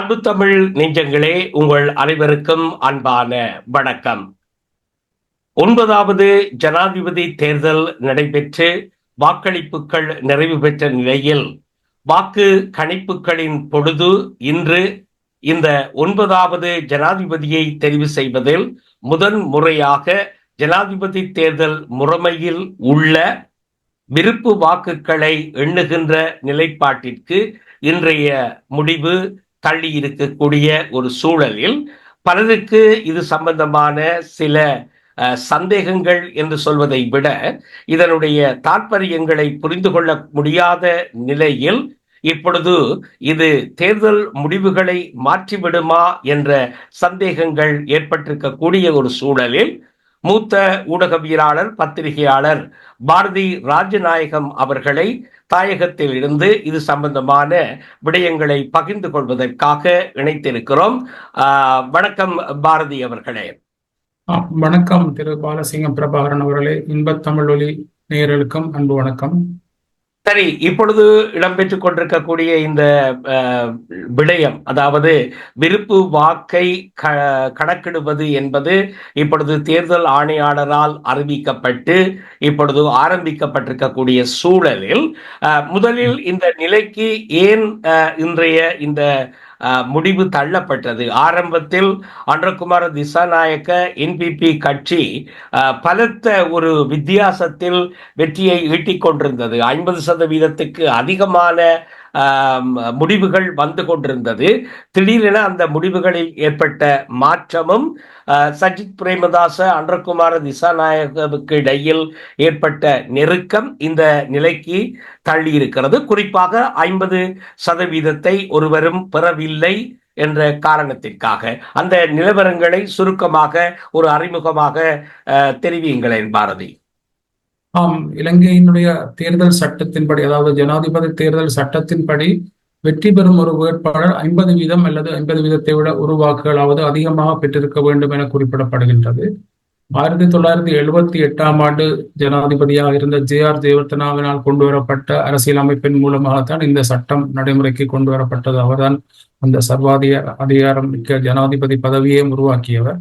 அன்பு தமிழ் நெஞ்சங்களே உங்கள் அனைவருக்கும் அன்பான வணக்கம். ஒன்பதாவது ஜனாதிபதி தேர்தல் நடைபெற்று வாக்களிப்புகள் நிறைவு பெற்ற நிலையில் வாக்கு கணிப்புகளின் பொழுது இன்று இந்த ஒன்பதாவது ஜனாதிபதியை தெரிவு செய்வதில் முதன் முறையாக ஜனாதிபதி தேர்தல் முறைமையில் உள்ள விருப்பு வாக்குகளை எண்ணுகின்ற நிலைப்பாட்டிற்கு இன்றைய முடிவு தள்ளி இருக்கக்கூடிய ஒரு சூழலில் பலருக்கு இது சம்பந்தமான சில சந்தேகங்கள் என்று சொல்வதை விட இதனுடைய தாற்பயங்களை புரிந்து கொள்ள முடியாத நிலையில் இப்பொழுது இது தேர்தல் முடிவுகளை மாற்றிவிடுமா என்ற சந்தேகங்கள் ஏற்பட்டிருக்கக்கூடிய ஒரு சூழலில் மூத்த ஊடகவியலாளர் பத்திரிகையாளர் பாரதி ராஜநாயகம் அவர்களை தாயகத்தில் இருந்து இது சம்பந்தமான விடயங்களை பகிர்ந்து கொள்வதற்காக இணைத்திருக்கிறோம். வணக்கம் பாரதி அவர்களே. வணக்கம் திரு பாலசிங்கம் பிரபாகரன் அவர்களே. இன்பத்தமிழ் ஒலி நேயர்களுக்கும் அன்பு வணக்கம். சரி இப்பொழுது இடம்பெற்றுக் கொண்டிருக்கக்கூடிய இந்த விடயம் அதாவது விருப்பு வாக்கை கணக்கிடுவது என்பது இப்பொழுது தேர்தல் ஆணையாளரால் அறிவிக்கப்பட்டு இப்பொழுது ஆரம்பிக்கப்பட்டிருக்கக்கூடிய சூழலில் முதலில் இந்த நிலைக்கு ஏன் இன்றைய இந்த முடிவு தள்ளப்பட்டது. ஆரம்பத்தில் அன்றகுமார திசாநாயக்க என்பிபி கட்சி பலத்த ஒரு வித்தியாசத்தில் வெற்றியை ஈட்டிக் கொண்டிருந்தது ஐம்பது சதவீதத்துக்கு அதிகமான முடிவுகள் வந்து கொண்டிருந்தது. திடீரென அந்த முடிவுகளில் ஏற்பட்ட மாற்றமும் சஜித் பிரேமதாச அன்றகுமார திசாநாயகவுக்கு இடையில் ஏற்பட்ட நெருக்கம் இந்த நிலைக்கு தள்ளி இருக்கிறது. குறிப்பாக ஐம்பது சதவீதத்தை ஒருவரும் பெறவில்லை என்ற காரணத்திற்காக. அந்த நிலவரங்களை சுருக்கமாக ஒரு அறிமுகமாக தெரிவியுங்களேன் பாரதி. ஆம் இலங்கையினுடைய தேர்தல் சட்டத்தின்படி அதாவது ஜனாதிபதி தேர்தல் சட்டத்தின்படி வெற்றி பெறும் ஒரு வேட்பாளர் ஐம்பது வீதம் அல்லது ஐம்பது வீதத்தை விட ஒரு வாக்குகளாவது அதிகமாக பெற்றிருக்க வேண்டும் என குறிப்பிடப்படுகின்றது. ஆயிரத்தி தொள்ளாயிரத்தி எழுபத்தி எட்டாம் ஆண்டு ஜனாதிபதியாக இருந்த ஜே ஆர் ஜெயவர்த்தனாவினால் கொண்டு வரப்பட்ட அரசியல் அமைப்பின் மூலமாகத்தான் இந்த சட்டம் நடைமுறைக்கு கொண்டு வரப்பட்டது. அவர்தான் அந்த சர்வாதிக அதிகாரம் மிக்க ஜனாதிபதி பதவியை உருவாக்கியவர்.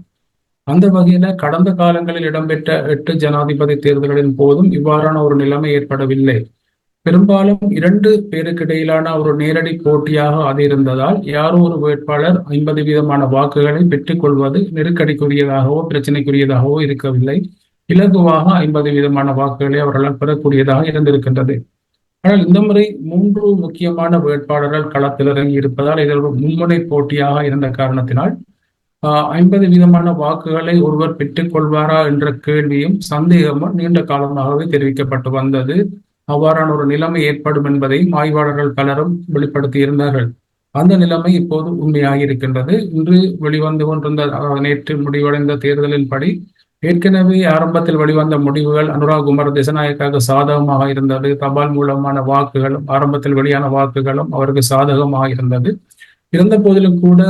அந்த வகையில கடந்த காலங்களில் இடம்பெற்ற எட்டு ஜனாதிபதி தேர்தல்களின் போதும் இவ்வாறான ஒரு நிலைமை ஏற்படவில்லை. பெரும்பாலும் இரண்டு பேருக்கு இடையிலான ஒரு நேரடி போட்டியாக அது இருந்ததால் யாரோ ஒரு வேட்பாளர் ஐம்பது வீதமான வாக்குகளை பெற்றுக்கொள்வது நெருக்கடிக்குரியதாகவோ பிரச்சனைக்குரியதாகவோ இருக்கவில்லை. இலகுவாக ஐம்பது வீதமான வாக்குகளை அவர்களால் பெறக்கூடியதாக இருந்திருக்கின்றது. ஆனால் இந்த முறை மூன்று முக்கியமான வேட்பாளர்கள் களத்தில் இறங்கி இருப்பதால் இதில் மும்முனை போட்டியாக இருந்த காரணத்தினால் ஐம்பது வீதமான வாக்குகளை ஒருவர் பெற்றுக் கொள்வாரா என்ற கேள்வியும் சந்தேகமும் நீண்ட காலமாகவே தெரிவிக்கப்பட்டு வந்தது. அவ்வாறான ஒரு நிலைமை ஏற்படும் என்பதையும் ஆய்வாளர்கள் பலரும் வெளிப்படுத்தி இருந்தார்கள் அந்த நிலைமை இப்போது உண்மையாக இருக்கின்றது இன்று வெளிவந்து கொண்டிருந்த நேற்று முடிவடைந்த தேர்தலின்படி ஏற்கனவே ஆரம்பத்தில் வெளிவந்த முடிவுகள் அனுராக் குமார் திசநாயக்காக சாதகமாக இருந்தது. தபால் மூலமான வாக்குகளும் ஆரம்பத்தில் வெளியான வாக்குகளும் அவருக்கு சாதகமாக இருந்தது. இருந்த போதிலும் கூட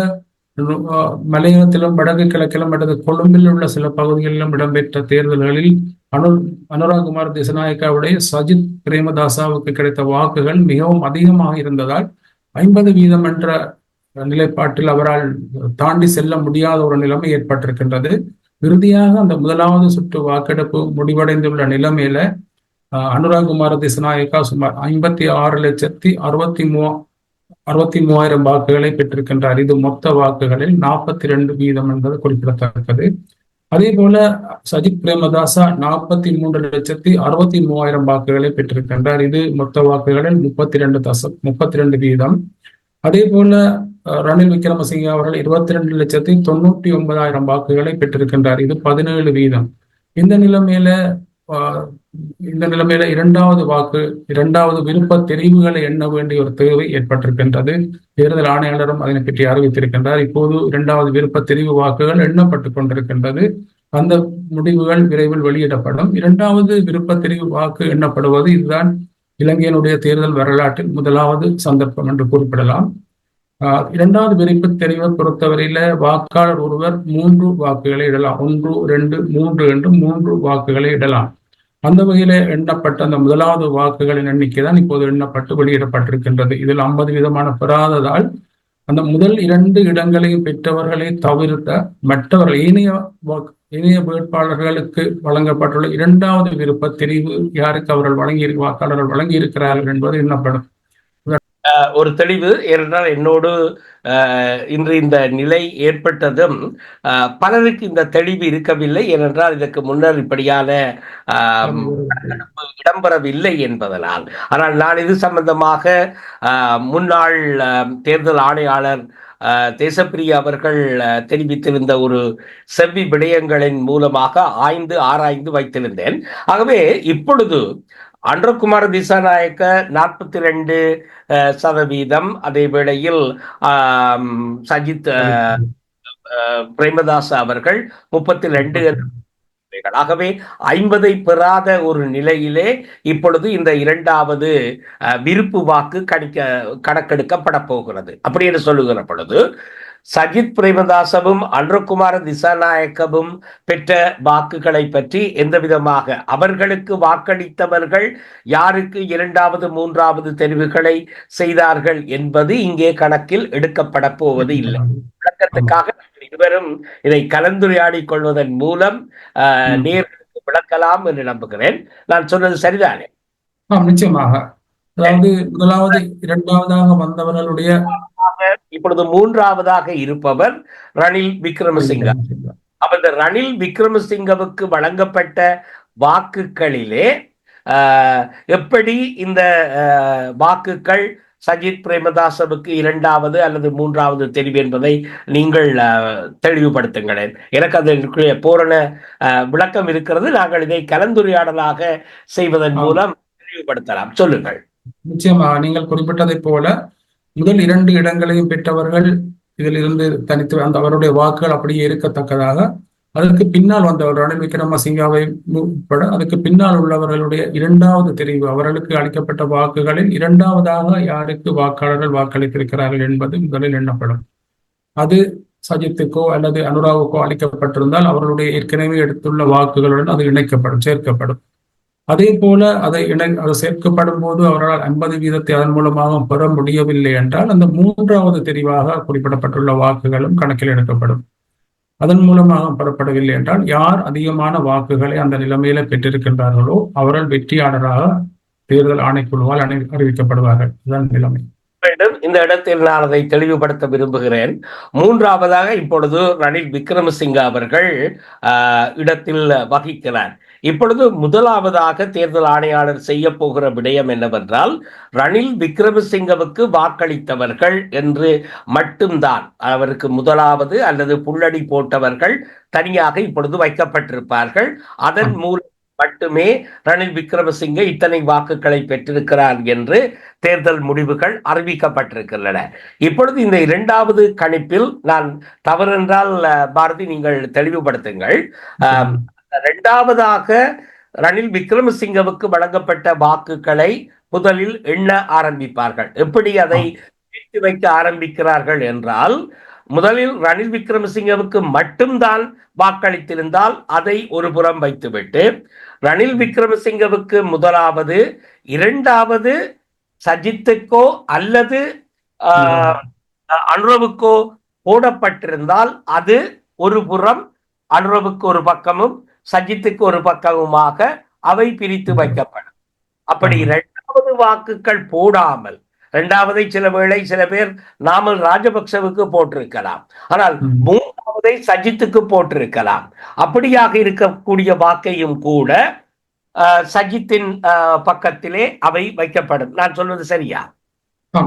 மலையகத்திலும் வடக்கு கிழக்கிலும் அல்லது கொழும்பில் உள்ள சில பகுதிகளிலும் இடம்பெற்ற தேர்தல்களில் அனு அனுராகுமார் திசநாயக்காவுடைய சஜித் பிரேமதாசாவுக்கு கிடைத்த வாக்குகள் மிகவும் அதிகமாக இருந்ததால் ஐம்பது வீதம் என்ற நிலைப்பாட்டில் அவரால் தாண்டி செல்ல முடியாத ஒரு நிலைமை ஏற்பட்டிருக்கின்றது. இறுதியாக அந்த முதலாவது சுற்று வாக்கெடுப்பு முடிவடைந்துள்ள நிலைமையில அனுராகுமார திசநாயக்கா சுமார் ஐம்பத்தி ஆறு லட்சத்தி அறுபத்தி மூ அறுபத்தி மூவாயிரம் வாக்குகளை பெற்றிருக்கின்றார். இது மொத்த வாக்குகளில் நாற்பத்தி ரெண்டு வீதம் என்பது குறிப்பிடத்தக்கது. அதே போல சஜித் பிரேமதாசா நாற்பத்தி மூன்று லட்சத்தி அறுபத்தி மூவாயிரம் வாக்குகளை பெற்றிருக்கின்றார். இது மொத்த வாக்குகளில் முப்பத்தி ரெண்டு தசம் முப்பத்தி ரெண்டு வீதம். அதே போல ரணில் விக்ரமசிங்கே அவர்கள் இருபத்தி ரெண்டு லட்சத்தி தொண்ணூற்றி ஒன்பதாயிரம் வாக்குகளை பெற்றிருக்கின்றார். இது பதினேழு வீதம். இந்த நிலைமையில இந்த நிலைமையில இரண்டாவது வாக்கு இரண்டாவது விருப்ப தெரிவுகளை எண்ண வேண்டிய ஒரு தேவை ஏற்பட்டிருக்கின்றது. தேர்தல் ஆணையாளரும் அதனை பற்றி அறிவித்திருக்கின்றார். இப்போது இரண்டாவது விருப்ப தெரிவு வாக்குகள் எண்ணப்பட்டு கொண்டிருக்கின்றது. அந்த முடிவுகள் விரைவில் வெளியிடப்படும். இரண்டாவது விருப்ப தெரிவு வாக்கு எண்ணப்படுவது இதுதான் இலங்கையினுடைய தேர்தல் வரலாற்றில் முதலாவது சந்தர்ப்பம் என்று குறிப்பிடலாம். இரண்டாவது விருப்ப தெரிவை பொறுத்தவரையில வாக்காளர் ஒருவர் மூன்று வாக்குகளை இடலாம். ஒன்று ரெண்டு மூன்று என்று மூன்று வாக்குகளை இடலாம். அந்த வகையில எண்ணப்பட்ட அந்த முதலாவது வாக்குகளின் எண்ணிக்கை தான் இப்போது எண்ணப்பட்டு வெளியிடப்பட்டிருக்கின்றது. இதில் ஐம்பது விதமான பெறாததால் அந்த முதல் இரண்டு இடங்களையும் பெற்றவர்களை தவிர்த்த மற்றவர்கள் ஏனைய வாக்கு- வேட்பாளர்களுக்கு வழங்கப்பட்டுள்ள இரண்டாவது விருப்ப தெரிவு யாருக்கு அவர்கள் வழங்கி வாக்காளர்கள் வழங்கி இருக்கிறார்கள் என்பது எண்ணப்படும். ஒரு தெளிவு. ஏனென்றால் என்னோடு இன்று இந்த நிலை ஏற்பட்டதும் பலருக்கு இந்த தெளிவு இருக்கவில்லை. ஏனென்றால் இதற்கு முன்னர் இப்படியான இடம்பெறவில்லை என்பதனால். ஆனால் நான் இது சம்பந்தமாக முன்னாள் தேர்தல் ஆணையாளர் அஹ், தேசப்பிரிய அவர்கள் தெரிவித்திருந்த ஒரு செவ்வி விடயங்களின் மூலமாக ஆய்ந்து ஆராய்ந்து வைத்திருந்தேன். ஆகவே இப்பொழுது அன்றகுமார் திசாநாயக்க நாற்பத்தி ரெண்டு சதவீதம். அதே வேளையில் சஜித் அஹ், பிரேமதாஸ் அவர்கள் முப்பத்தி ரெண்டு ஆகவே ஐம்பதை பெறாத ஒரு நிலையிலே இப்பொழுது இந்த இரண்டாவது அஹ், விருப்பு வாக்கு கணிக்க கணக்கெடுக்கப்பட போகிறது. அப்படி என்று சொல்லுகிற பொழுது சஜித் பிரேமதாசவும் அன்றகுமார திசாநாயக்கவும் பெற்ற வாக்குகளை பற்றி எந்த விதமாக அவர்களுக்கு வாக்களித்தவர்கள் யாருக்கு இரண்டாவது மூன்றாவது தெரிவுகளை செய்தார்கள் என்பது இங்கே கணக்கில் எடுக்கப்பட போவது இல்லை. விளக்கத்துக்காக இருவரும் இதை கலந்துரையாடிக் கொள்வதன் மூலம். நேர்களுக்கு விளக்கலாம் என்று நம்புகிறேன். நான் சொன்னது சரிதானே? நிச்சயமாக. அதாவது முதலாவது இரண்டாவதாக வந்தவர்களுடைய இப்பொழுது மூன்றாவதாக இருப்பவர் ரணில் விக்ரமசிங்க. அப்ப இந்த ரணில் விக்ரமசிங்கவுக்கு வழங்கப்பட்ட வாக்குகளிலே எப்படி இந்த வாக்குகள் சஜித் பிரேமதாசவுக்கு இரண்டாவது அல்லது மூன்றாவது தெரிவு என்பதை நீங்கள் தெளிவுபடுத்துங்களேன். எனக்கு அதற்குரிய பூரண விளக்கம் இருக்கிறது. நாங்கள் இதை கலந்துரையாடலாக செய்வதன். மூலம் தெளிவுபடுத்தலாம். சொல்லுங்கள். நிச்சயமாக நீங்கள் குறிப்பிட்டதைப் போல முதல் இரண்டு இடங்களையும் பெற்றவர்கள் இதில் இருந்து தனித்து அந்த அவருடைய வாக்குகள் அப்படியே இருக்கத்தக்கதாக. அதற்கு பின்னால் வந்தவர் ரணில் விக்ரமசிங்காவை உட்பட அதுக்கு பின்னால் உள்ளவர்களுடைய இரண்டாவது தெரிவு அவர்களுக்கு அளிக்கப்பட்ட வாக்குகளில் இரண்டாவதாக யாருக்கு வாக்காளர்கள் வாக்களித்திருக்கிறார்கள் என்பது முதலில் எண்ணப்படும். அது சஜித்துக்கோ அல்லது அனுராவுக்கோ அளிக்கப்பட்டிருந்தால் அவர்களுடைய ஏற்கனவே எடுத்துள்ள வாக்குகளுடன் அது இணைக்கப்படும் சேர்க்கப்படும். அதே போல அதை இணை அது சேர்க்கப்படும் போது அவரால் ஐம்பது வீதத்தை அதன் மூலமாக பெற முடியவில்லை என்றால் அந்த மூன்றாவது தெரிவாக குறிப்பிடப்பட்டுள்ள வாக்குகளும் கணக்கில் எடுக்கப்படும். அதன் மூலமாக பெறப்படவில்லை என்றால் யார் அதிகமான வாக்குகளை அந்த நிலைமையில பெற்றிருக்கின்றார்களோ அவர்கள் வெற்றியாளராக தேர்தல் ஆணைக்குழுவால் அணி அறிவிக்கப்படுவார்கள். இதுதான் நிலைமை. இந்த இடத்தில் நான் அதை தெளிவுபடுத்த விரும்புகிறேன். மூன்றாவதாக இப்பொழுது ரணில் விக்ரமசிங்க அவர்கள் ஆஹ், இடத்தில் வகிக்கிறார். இப்பொழுது முதலாவதாக தேர்தல் ஆணையாளர் செய்ய போகிற விடயம் என்னவென்றால் ரணில் விக்ரமசிங்கவுக்கு வாக்களித்தவர்கள் என்று மட்டும்தான். அவருக்கு முதலாவது அல்லது புள்ளடி போட்டவர்கள் தனியாக இப்பொழுது வைக்கப்பட்டிருப்பார்கள். அதன் மூலம் மட்டுமே ரணில் விக்ரமசிங்கே இத்தனை வாக்குகளை பெற்றிருக்கிறார் என்று தேர்தல் முடிவுகள் அறிவிக்கப்பட்டிருக்கின்றன. இப்பொழுது இந்த இரண்டாவது கணிப்பில் நான் தவறென்றால் பாரதி நீங்கள் தெளிவுபடுத்துங்கள். இரண்டாவதாக ரணில் விக்ரமசிங்கவுக்கு வழங்கப்பட்ட வாக்குகளை முதலில் எண்ண ஆரம்பிப்பார்கள். எப்படி அதை பிரித்து வைக்க ஆரம்பிக்கிறார்கள் என்றால் முதலில் ரணில் விக்ரமசிங்கவுக்கு மட்டும்தான் வாக்களித்திருந்தால் அதை ஒரு புறம் வைத்துவிட்டு ரணில் விக்ரமசிங்கவுக்கு முதலாவது இரண்டாவது சஜித்துக்கோ அல்லது ஆஹ், அனுரவுக்கோ போடப்பட்டிருந்தால் அது ஒரு புறம் அனுரவுக்கு ஒரு பக்கமும் சஜித்துக்கு ஒரு பக்கமுமாக அவை பிரித்து வைக்கப்படும். அப்படி. இரண்டாவது வாக்குகள் போடாமல் இரண்டாவதை சில வேளை சில பேர் நாமல் ராஜபக்சவுக்கு போட்டிருக்கலாம். ஆனால். மூன்றாவதை சஜித்துக்கு போட்டிருக்கலாம். அப்படியாக இருக்கக்கூடிய வாக்கையும் கூட சஜித்தின் பக்கத்திலே அவை வைக்கப்படும். நான் சொல்வது சரியா?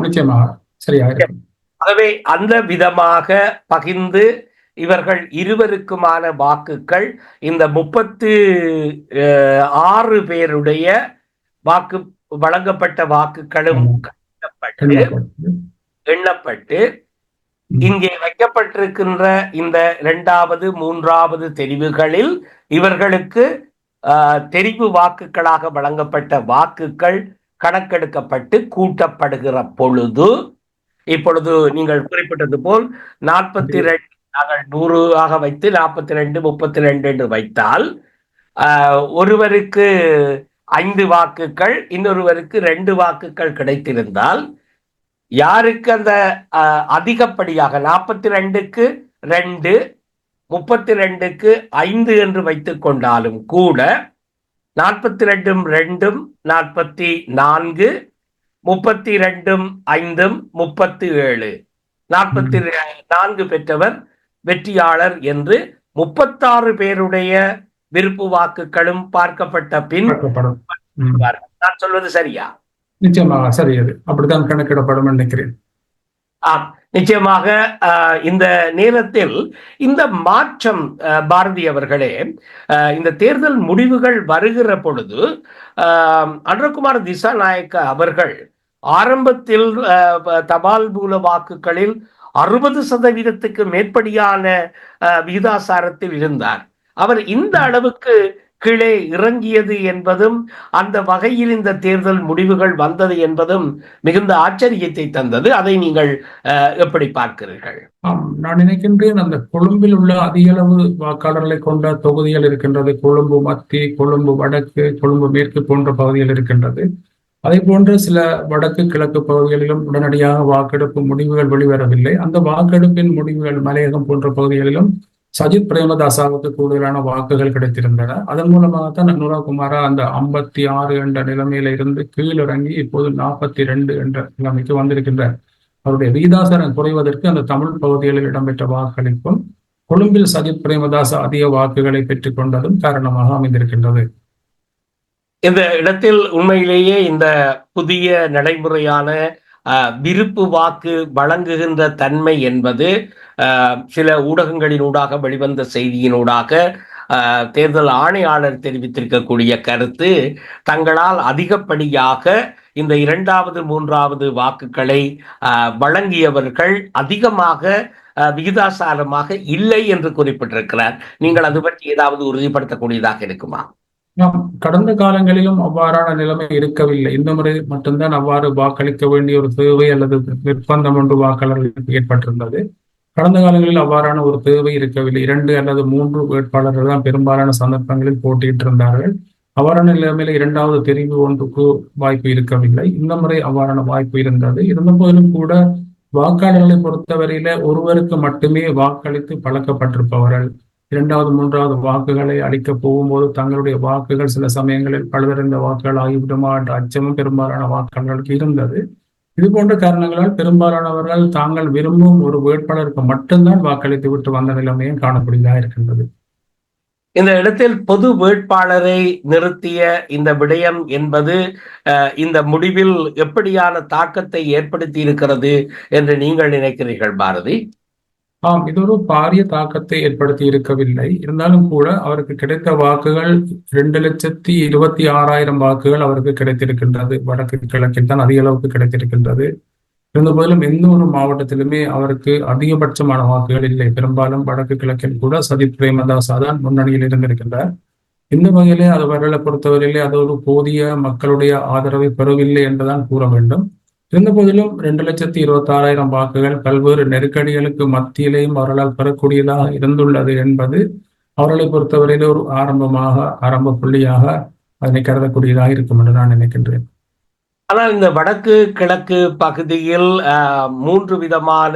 நிச்சயமாக. சரியாக ஆகவே அந்த விதமாக பகிர்ந்து இவர்கள் இருவருக்குமான வாக்குகள் இந்த முப்பத்து ஆறு பேருடைய வாக்கு வழங்கப்பட்ட வாக்குகளும். எண்ணப்பட்டு. இங்கே வைக்கப்பட்டிருக்கின்ற இந்த இரண்டாவது மூன்றாவது தெரிவுகளில் இவர்களுக்கு தெரிவு வாக்குகளாக வழங்கப்பட்ட வாக்குகள் கணக்கெடுக்கப்பட்டு கூட்டப்படுகிற பொழுது இப்பொழுது நீங்கள் குறிப்பிட்டது போல் நாற்பத்தி ரெண்டு நாங்கள் நூறு ஆக வைத்து நாற்பத்தி ரெண்டு முப்பத்தி ரெண்டு என்று வைத்தால் ஆஹ், ஒருவருக்கு ஐந்து வாக்குகள் இன்னொருவருக்கு ரெண்டு வாக்குகள் கிடைத்திருந்தால் யாருக்கு அந்த அஹ், அதிகப்படியாக நாற்பத்தி ரெண்டுக்கு ரெண்டு முப்பத்தி ரெண்டுக்கு ஐந்து என்று வைத்துக் கொண்டாலும் கூட நாற்பத்தி ரெண்டும் ரெண்டும் நாற்பத்தி நான்கு முப்பத்தி ரெண்டும் ஐந்தும் முப்பத்தி ஏழு. நாற்பத்தி நான்கு பெற்றவர் வெற்றியாளர் என்று முப்பத்தாறு பேருடைய விருப்பு வாக்குகளும் பார்க்கப்பட்ட பின். நான் சொல்வது சரியா? நிச்சயமாக சரி அது அப்படித்தான் கணக்கிடப்படும் நினைக்கிறேன். ஆம் நிச்சயமாக இந்த நேரத்தில் இந்த மாற்றம் ஆஹ், பாரதி அவர்களே ஆஹ், இந்த தேர்தல் முடிவுகள் வருகிற பொழுது ஆஹ், அனுரகுமார் திசாநாயக்க அவர்கள் ஆரம்பத்தில் தபால் மூல வாக்குகளில் அறுபது சதவீதத்துக்கு மேற்படியான விகிதாசாரத்தில் இருந்தார். அவர் இந்த அளவுக்கு கீழே இறங்கியது என்பதும் அந்த வகையில் இந்த தேர்தல் முடிவுகள் வந்தது என்பதும் மிகுந்த ஆச்சரியத்தை தந்தது. அதை நீங்கள் அஹ், எப்படி பார்க்கிறீர்கள்? நான் நினைக்கின்றேன் அந்த கொழும்பில் உள்ள அதிக அளவு வாக்காளர்களை கொண்ட தொகுதிகள் இருக்கின்றது. கொழும்பு மத்திய கொழும்பு வடக்கு கொழும்பு மேற்கு போன்ற பகுதிகள் இருக்கின்றது. அதே போன்று சில வடக்கு கிழக்கு பகுதிகளிலும் உடனடியாக வாக்கெடுப்பு முடிவுகள் வெளிவரவில்லை. அந்த வாக்கெடுப்பின் முடிவுகள் மலையகம் போன்ற பகுதிகளிலும் சஜித் பிரேமதாசாவுக்கு கூடுதலான வாக்குகள் கிடைத்திருந்தன. அதன் மூலமாகத்தான் அனுராகுமாரா அந்த ஐம்பத்தி ஆறு என்ற நிலைமையில இருந்து கீழிறங்கி இப்போது நாற்பத்தி ரெண்டு என்ற நிலைமைக்கு வந்திருக்கின்றார். அவருடைய விகிதாசாரம் குறைவதற்கு அந்த தமிழ் பகுதிகளில் இடம்பெற்ற வாக்களிப்பும் கொழும்பில் சஜித் பிரேமதாஸ் அதிக வாக்குகளை பெற்றுக் கொண்டதும் காரணமாக அமைந்திருக்கின்றது. இந்த இடத்தில் உண்மையிலேயே இந்த புதிய நடைமுறையான அஹ், விருப்பு வாக்கு வழங்குகின்ற தன்மை என்பது சில ஊடகங்களினூடாக வெளிவந்த செய்தியினூடாக தேர்தல் ஆணையாளர் தெரிவித்திருக்கக்கூடிய கருத்து தங்களால் அதிகப்படியாக இந்த இரண்டாவது மூன்றாவது வாக்குகளை வழங்கியவர்கள் அதிகமாக விகிதாசாரமாக இல்லை என்று குறிப்பிட்டிருக்கிறார். நீங்கள் அது பற்றி ஏதாவது உறுதிப்படுத்தக்கூடியதாக இருக்குமா? நாம் கடந்த காலங்களிலும் அவ்வாறான நிலைமை இருக்கவில்லை. இந்த முறை மட்டும்தான் அவ்வாறு வாக்களிக்க வேண்டிய ஒரு தேவை அல்லது நிர்பந்தம் ஒன்று வாக்காளர்களுக்கு ஏற்பட்டிருந்தது. கடந்த காலங்களில் அவ்வாறான ஒரு தேவை இருக்கவில்லை. இரண்டு அல்லது மூன்று வேட்பாளர்கள் தான் பெரும்பாலான சந்தர்ப்பங்களில் போட்டியிட்டு இருந்தார்கள். அவ்வாறான நிலைமையில இரண்டாவது தெரிவு ஒன்றுக்கு வாய்ப்பு இருக்கவில்லை. இந்த முறை அவ்வாறான வாய்ப்பு இருந்தது. இருந்த போதிலும் கூட வாக்காளர்களை பொறுத்தவரையில ஒருவருக்கு மட்டுமே வாக்களித்து பழக்கப்பட்டிருப்பவர்கள். இரண்டாவது மூன்றாவது வாக்குகளை அளிக்கப் போகும்போது தங்களுடைய வாக்குகள் சில சமயங்களில் பழுதறிந்த வாக்குகள் ஆகிவிடுமா என்ற அச்சமும் பெரும்பாலான வாக்காளர்களுக்கு இருந்தது. இது போன்ற காரணங்களால் பெரும்பாலானவர்கள் தாங்கள் விரும்பும் ஒரு வேட்பாளருக்கு மட்டும்தான் வாக்களித்து விட்டு வந்த நிலைமையும் காணக்கூடியதாக இருக்கின்றது. இந்த இடத்தில் பொது வேட்பாளரை நிறுத்திய இந்த விடயம் என்பது இந்த முடிவில் எப்படியான தாக்கத்தை ஏற்படுத்தி இருக்கிறது என்று நீங்கள் நினைக்கிறீர்கள் பாரதி? ஆம் இது ஒரு பாரிய தாக்கத்தை ஏற்படுத்தி இருக்கவில்லை. இருந்தாலும் கூட அவருக்கு கிடைத்த வாக்குகள் இரண்டு லட்சத்தி இருபத்தி ஆறாயிரம் வாக்குகள் அவருக்கு கிடைத்திருக்கின்றது. வடக்கு கிழக்கில் தான் அதிக அளவுக்கு கிடைத்திருக்கின்றது. இருந்த போதிலும் எந்த ஒரு மாவட்டத்திலுமே அவருக்கு அதிகபட்சமான வாக்குகள் இல்லை. பெரும்பாலும் வடக்கு கிழக்கில் கூட சஜித் பிரேமதாசா தான் முன்னணியில் இருந்திருக்கின்றார். இந்த வகையிலே அது அவர்களை பொறுத்தவரையிலே அது ஒரு போதிய மக்களுடைய ஆதரவை பெறவில்லை என்றுதான் கூற வேண்டும். இருந்த போதிலும் ரெண்டு லட்சத்தி இருபத்தி ஆறாயிரம் வாக்குகள் பல்வேறு நெருக்கடிகளுக்கு மத்தியிலேயும் அவர்களால் பெறக்கூடியதாக இருந்துள்ளது என்பது அவர்களை பொறுத்தவரையில் ஒரு ஆரம்பமாக ஆரம்ப புள்ளியாக அதனை கருதக்கூடியதாக இருக்கும் என்று நான் நினைக்கின்றேன். ஆனால் இந்த வடக்கு கிழக்கு பகுதியில் மூன்று விதமான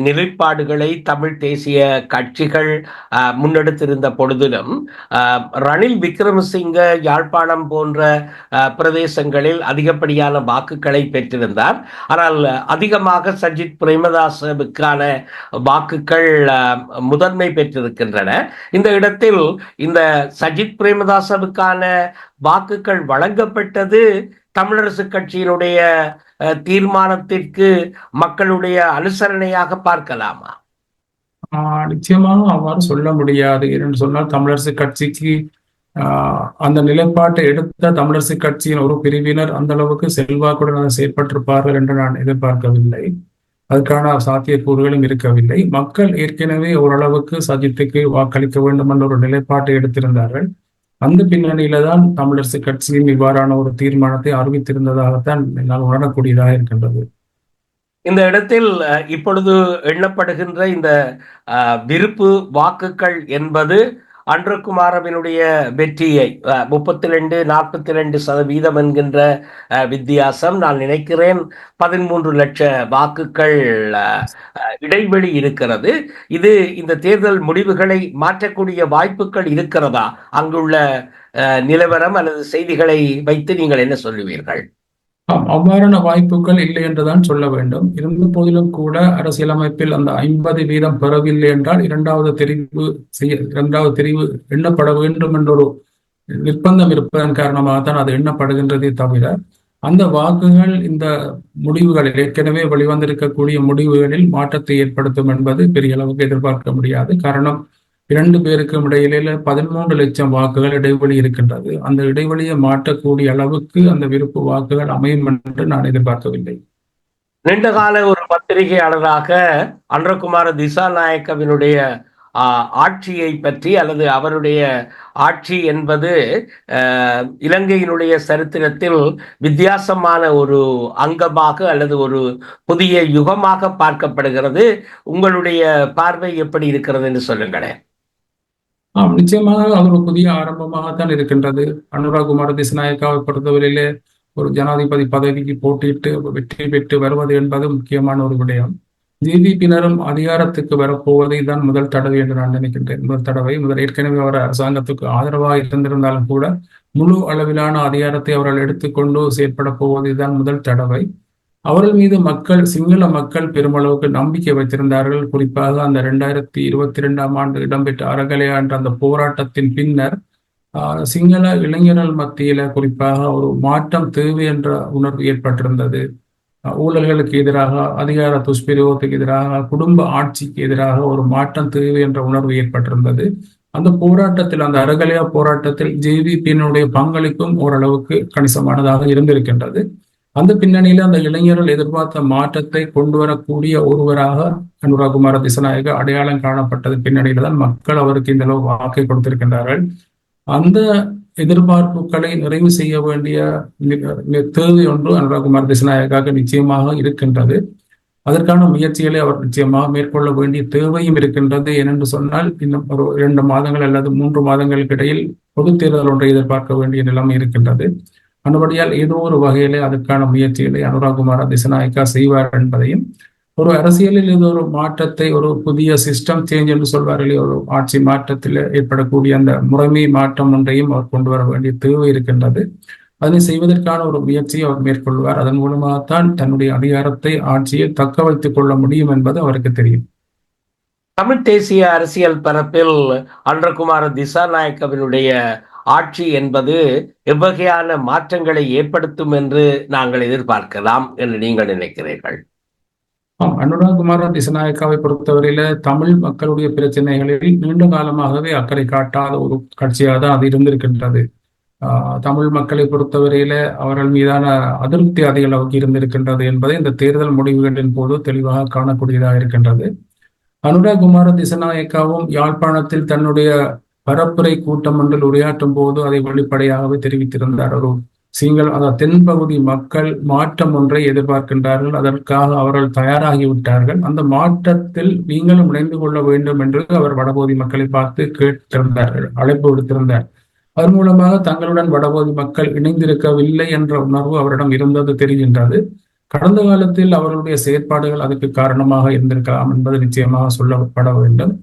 நிலைப்பாடுகளை தமிழ் தேசிய கட்சிகள் முன்னெடுத்திருந்த பொழுதிலும் அஹ், ரணில் விக்ரமசிங்க யாழ்ப்பாணம் போன்ற அஹ், பிரதேசங்களில் அதிகப்படியான வாக்குகளை பெற்றிருந்தார். ஆனால் அதிகமாக சஜித் பிரேமதாசவுக்கான வாக்குகள் அஹ், முதன்மை பெற்றிருக்கின்றன. இந்த இடத்தில் இந்த சஜித் பிரேமதாசவுக்கான வாக்குகள் வழங்கப்பட்டது தமிழரசு கட்சியினுடைய அஹ், தீர்மானத்திற்கு மக்களுடைய அனுசரணையாக பார்க்கலாமா? ஆஹ் நிச்சயமாக அவ்வாறு சொல்ல முடியாது. என்று சொன்னால் தமிழரசு கட்சிக்கு ஆஹ் அந்த நிலைப்பாட்டை எடுத்த தமிழரசு கட்சியின் ஒரு பிரிவினர் அந்த அளவுக்கு செல்வாக்குடன் அதை செயற்பட்டிருப்பார்கள் என்று நான் எதிர்பார்க்கவில்லை. அதுக்கான சாத்தியக்கூறுகளும் இருக்கவில்லை. மக்கள் ஏற்கனவே ஓரளவுக்கு சஜித்துக்கு வாக்களிக்க வேண்டும் என்ற ஒரு நிலைப்பாட்டை எடுத்திருந்தார்கள். அந்த பின்னணியில தான் தமிழரசு கட்சியும் இவ்வாறான ஒரு தீர்மானத்தை அறிவித்திருந்ததாகத்தான் என்னால் உணரக்கூடியதாக இருக்கின்றது. இந்த இடத்தில் இப்பொழுது எண்ணப்படுகின்ற இந்த விருப்பு வாக்குகள் என்பது அன்றகுமாரவினுடைய வெற்றியை முப்பத்தி ரெண்டு நாற்பத்தி ரெண்டு சதவீதம் என்கின்ற வித்தியாசம் நான் நினைக்கிறேன். பதிமூன்று லட்ச வாக்குகள் இடைவெளி இருக்கிறது. இது இந்த தேர்தல் முடிவுகளை மாற்றக்கூடிய வாய்ப்புகள் இருக்கிறதா? அங்குள்ள நிலவரம் அல்லது செய்திகளை வைத்து நீங்கள் என்ன சொல்லுவீர்கள்? அவ்வாறான வாய்ப்புகள் இல்லை என்றுதான் சொல்ல வேண்டும். இருந்த போதிலும் கூட அரசியலமைப்பில் அந்த ஐம்பது வீதம் பெறவில்லை என்றால் இரண்டாவது தெரிவு செய்ய இரண்டாவது தெரிவு எண்ணப்பட வேண்டும் என்றொரு நிர்பந்தம் இருப்பதன் காரணமாக தான் அது எண்ணப்படுகின்றதே தவிர அந்த வாக்குகள் இந்த முடிவுகளில் ஏற்கனவே வெளிவந்திருக்கக்கூடிய முடிவுகளில் மாற்றத்தை ஏற்படுத்தும் என்பது பெரிய அளவுக்கு எதிர்பார்க்க முடியாது. காரணம் இரண்டு பேருக்கும் இடையில பதிமூன்று லட்சம் வாக்குகள் இடைவெளி இருக்கின்றது. அந்த இடைவெளியை மாற்றக்கூடிய அளவுக்கு அந்த விருப்பு வாக்குகள் அமையும் என்று நான் எதிர்பார்க்கவில்லை. நீண்டகால ஒரு பத்திரிகையாளராக அன்றகுமார திசாநாயக்கவினுடைய ஆஹ், ஆட்சியை பற்றி அல்லது அவருடைய ஆட்சி என்பது ஆஹ், இலங்கையினுடைய சரித்திரத்தில் வித்தியாசமான ஒரு அங்கமாக அல்லது ஒரு புதிய யுகமாக பார்க்கப்படுகிறது. உங்களுடைய பார்வை எப்படி இருக்கிறது என்று சொல்லுங்களேன். ஆம் நிச்சயமாக அது ஒரு புதிய ஆரம்பமாகத்தான் இருக்கின்றது. அனுராகுமார திசநாயக்காவை பொறுத்தவரையிலே ஒரு ஜனாதிபதி பதவிக்கு போட்டியிட்டு வெற்றி பெற்று வருவது என்பது முக்கியமான ஒரு விடயம். ஜேபிபியினரும் அதிகாரத்துக்கு வரப்போவதை தான் முதல் தடவை என்று நான் நினைக்கின்றேன். முதல் தடவை முதல் ஏற்கனவே அவர் அரசாங்கத்துக்கு ஆதரவாக இருந்திருந்தாலும் கூட முழு அளவிலான அதிகாரத்தை அவர்கள் எடுத்துக்கொண்டு செயற்பட போவதை தான் முதல் தடவை. அவர்கள் மீது மக்கள் சிங்கள மக்கள் பெருமளவுக்கு நம்பிக்கை வைத்திருந்தார்கள். குறிப்பாக அந்த ரெண்டாயிரத்தி இருபத்தி ரெண்டாம் ஆண்டு இடம்பெற்ற அறகலையா என்ற அந்த போராட்டத்தின் பின்னர் ஆஹ், சிங்கள இளைஞர்கள் மத்தியில குறிப்பாக ஒரு மாற்றம் தேவை என்ற உணர்வு ஏற்பட்டிருந்தது. ஊழல்களுக்கு எதிராக அதிகார துஷ்பிரயோகத்துக்கு எதிராக குடும்ப ஆட்சிக்கு எதிராக ஒரு மாற்றம் தேவை என்ற உணர்வு ஏற்பட்டிருந்தது. அந்த போராட்டத்தில் அந்த அறகலையா போராட்டத்தில் ஜேவிபியினுடைய பங்களிப்பும் ஓரளவுக்கு கணிசமானதாக இருந்திருக்கின்றது. அந்த பின்னணியில அந்த இளைஞர்கள் எதிர்பார்த்த மாற்றத்தை கொண்டு வரக்கூடிய ஒருவராக அனுராகுமார திசநாயக அடையாளம் காணப்பட்டது பின்னணியில தான் மக்கள் அவருக்கு இந்த அளவு வாக்கை கொடுத்திருக்கின்றார்கள். அந்த எதிர்பார்ப்புகளை நிறைவு செய்ய வேண்டிய தேவை ஒன்று அனுராகுமார் திசநாயகாக நிச்சயமாக இருக்கின்றது. அதற்கான முயற்சிகளை அவர் நிச்சயமாக மேற்கொள்ள வேண்டிய தேவையும் இருக்கின்றது ஏனென்று சொன்னால் இன்னும் ஒரு இரண்டு மாதங்கள் அல்லது மூன்று மாதங்களுக்கு இடையில் பொது தேர்தல் ஒன்றை எதிர்பார்க்க வேண்டிய நிலைமை இருக்கின்றது. அன்படியால் ஏதோ ஒரு வகையிலே அதற்கான முயற்சிகளை அனுராகுமார திசநாயக்கா செய்வார் என்பதையும் ஒரு அரசியலில் இது ஒரு மாற்றத்தை ஒரு புதிய சிஸ்டம் சேஞ்ச் என்று சொல்வார்கள் ஒரு ஆட்சி மாற்றத்தில் ஏற்படக்கூடிய அந்த முறைமை மாற்றம் ஒன்றையும் அவர் கொண்டு வர வேண்டிய தேவை இருக்கின்றது. அதனை செய்வதற்கான ஒரு முயற்சியை அவர் மேற்கொள்வார். அதன் மூலமாகத்தான் தன்னுடைய அதிகாரத்தை ஆட்சியை தக்க வைத்துக் கொள்ள முடியும் என்பது அவருக்கு தெரியும். தமிழ் தேசிய அரசியல் பரப்பில் அன்றகுமார திசாநாயக்கவினுடைய ஆட்சி என்பது எவ்வகையான மாற்றங்களை ஏற்படுத்தும் என்று நாங்கள் எதிர்பார்க்கலாம் என்று நீங்கள் நினைக்கிறீர்கள். அனுராகுமார திசநாயக்காவை பொறுத்தவரையில தமிழ் மக்களுடைய பிரச்சனைகளில் நீண்ட காலமாகவே அக்கறை காட்டாத ஒரு கட்சியாக தான் அது இருந்திருக்கின்றது. ஆஹ், தமிழ் மக்களை பொறுத்தவரையில அவர்கள் மீதான அதிருப்தி அதிக அளவுக்கு இருந்திருக்கின்றது என்பதை இந்த தேர்தல் முடிவுகளின் போது தெளிவாக காணக்கூடியதாக இருக்கின்றது. அனுராகுமார திசநாயக்காவும் யாழ்ப்பாணத்தில் தன்னுடைய பரப்புரை கூட்டம் ஒன்றில் உரையாற்றும் போது அதை வெளிப்படையாகவே தெரிவித்திருந்தார் அருண் சிங்கள தென்பகுதி மக்கள் மாற்றம் ஒன்றை எதிர்பார்க்கின்றார்கள். அதற்காக அவர்கள் தயாராகிவிட்டார்கள். அந்த மாற்றத்தில் நீங்களும் இணைந்து கொள்ள வேண்டும் என்று அவர் வடபகுதி மக்களை பார்த்து கேட்டிருந்தார்கள் அழைப்பு விடுத்திருந்தார். அதன் மூலமாக தங்களுடன் வடபகுதி மக்கள் இணைந்திருக்கவில்லை என்ற உணர்வு அவரிடம் இருந்தது தெரிகின்றது. கடந்த காலத்தில் அவர்களுடைய செயற்பாடுகள் அதுக்கு காரணமாக இருந்திருக்கலாம் என்பது நிச்சயமாக சொல்லப்பட வேண்டும்.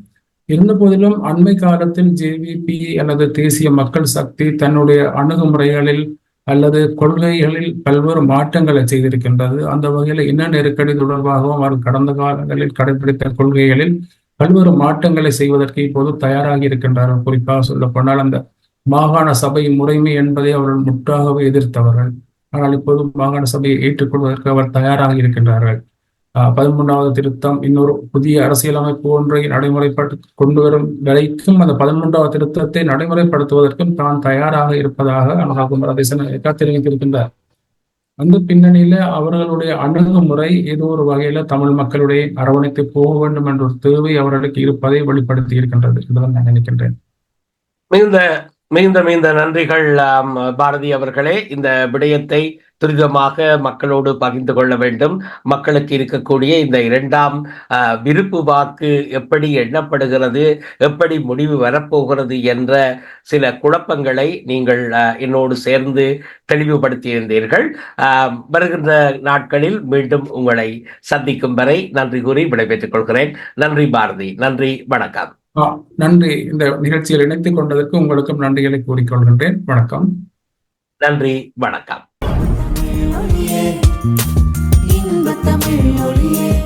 இருந்த போதிலும் அண்மை காலத்தில் ஜேவிபி அல்லது தேசிய மக்கள் சக்தி தன்னுடைய அணுகுமுறைகளில் அல்லது கொள்கைகளில் பல்வேறு மாற்றங்களை செய்திருக்கின்றது. அந்த வகையில் இன நெருக்கடி தொடர்பாகவும் அவர் கடந்த காலங்களில் கடைபிடித்த கொள்கைகளில் பல்வேறு மாற்றங்களை செய்வதற்கு இப்போது தயாராகி இருக்கின்றார்கள் குறிப்பாக சொல்ல போனால் அந்த மாகாண சபை முறைமை என்பதை அவர்கள் முற்றாகவே எதிர்த்தவர்கள். ஆனால் இப்போது மாகாண சபையை ஏற்றுக்கொள்வதற்கு அவர் தயாராக இருக்கின்றார்கள். பதிமூன்றாவது திருத்தம். இன்னொரு புதிய அரசியலமைப்பு ஒன்றை நடைமுறைப்படுத்தி கொண்டு வரும் வரைக்கும் அந்த பதிமூன்றாவது திருத்தத்தை நடைமுறைப்படுத்துவதற்கும் தான் தயாராக இருப்பதாக அனுராகுமார திசநாயக்கா தெரிவித்திருக்கின்றார். அந்த பின்னணியில அவர்களுடைய அணுகுமுறை ஏதோ ஒரு வகையில தமிழ் மக்களுடைய அரவணைத்து போக வேண்டும் என்ற ஒரு தேவை அவர்களுக்கு இருப்பதை வெளிப்படுத்தி இருக்கின்றது என்றுதான் நான் நினைக்கின்றேன். மிகுந்த மிகுந்த மிகுந்த நன்றிகள் பாரதி அவர்களே. இந்த விடயத்தை துரிதமாக மக்களோடு பகிர்ந்து கொள்ள வேண்டும். மக்களுக்கு இருக்கக்கூடிய இந்த இரண்டாம் விருப்பு வாக்கு எப்படி எண்ணப்படுகிறது எப்படி முடிவு வரப்போகிறது என்ற சில குழப்பங்களை நீங்கள் அஹ், என்னோடு சேர்ந்து தெளிவுபடுத்தியிருந்தீர்கள். வருகின்ற நாட்களில் மீண்டும் உங்களை சந்திக்கும் வரை நன்றி கூறி விடைபெற்றுக் கொள்கிறேன். நன்றி பாரதி. நன்றி வணக்கம். நன்றி. இந்த நிகழ்ச்சியில் இணைத்துக் கொண்டதற்கு உங்களுக்கும் நன்றிகளை கூறிக்கொள்கின்றேன். வணக்கம். நன்றி. வணக்கம். தமிழ் ஒளியே